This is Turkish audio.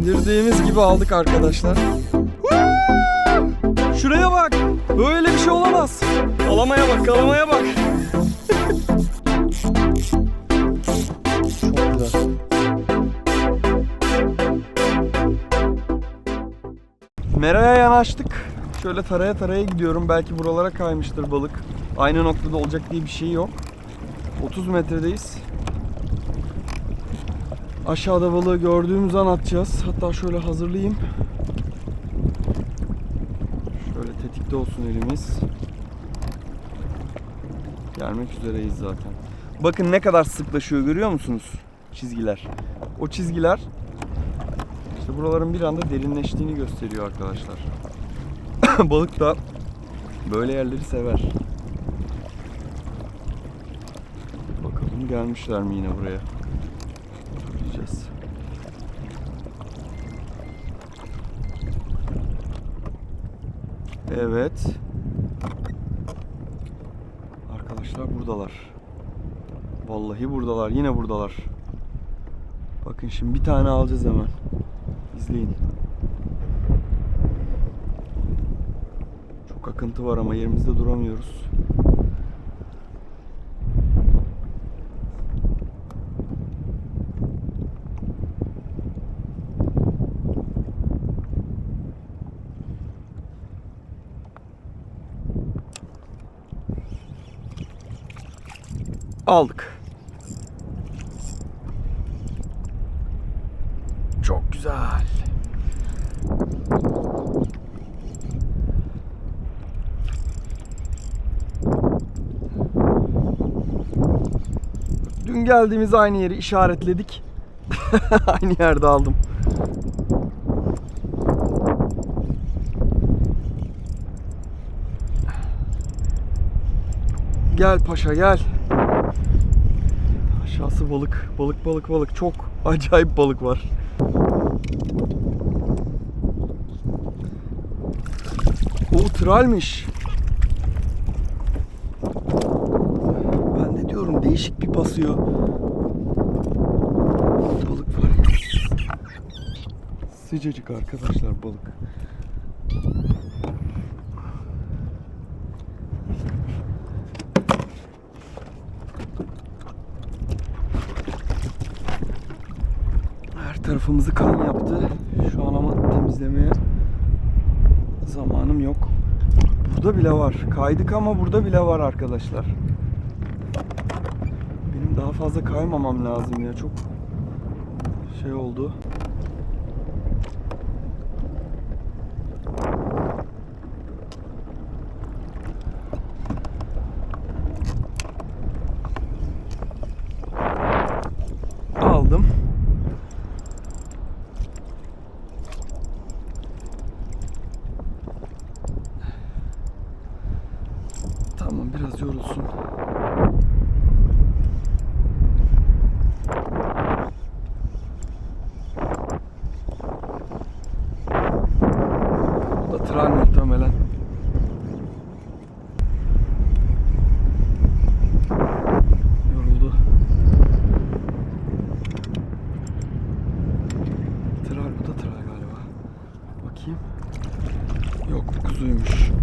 İndirdiğimiz gibi aldık arkadaşlar. Şuraya bak. Böyle bir şey olamaz. Kalamaya bak, kalamaya bak. Çok güzel. Mera'ya yanaştık. Şöyle taraya taraya gidiyorum. Belki buralara kaymıştır balık. Aynı noktada olacak diye bir şey yok. 30 metredeyiz. Aşağıda balığı gördüğümüz an atacağız. Hatta şöyle hazırlayayım. Şöyle tetikte olsun elimiz. Gelmek üzereyiz zaten. Bakın ne kadar sıklaşıyor görüyor musunuz? Çizgiler. O çizgiler işte buraların bir anda derinleştiğini gösteriyor arkadaşlar. Balık da böyle yerleri sever. Bakalım gelmişler mi yine buraya? Bakacağız. Evet. Arkadaşlar buradalar. Vallahi buradalar. Yine buradalar. Bakın şimdi bir tane alacağız hemen. İzleyin. Çok akıntı var ama yerimizde duramıyoruz. Aldık. Çok güzel. Dün geldiğimiz aynı yeri işaretledik. aynı yerde aldım. Gel paşa gel. Aşağısı balık. Balık balık balık. Çok acayip balık var. O tralmiş. Ben de diyorum değişik bir basıyor. Balık var. Sıcacık arkadaşlar balık. Tarafımızı kan yaptı. Şu an ama temizlemeye zamanım yok. Burada bile var. Kaydık ama burada bile var arkadaşlar. Benim daha fazla kaymamam lazım ya. Çok şey oldu. Aldım. Tamam biraz yorulsun. Bu da tren muhtemelen. Yoruldu. Tral bu da tral galiba. Bakayım. Yok bu kuzuymuş.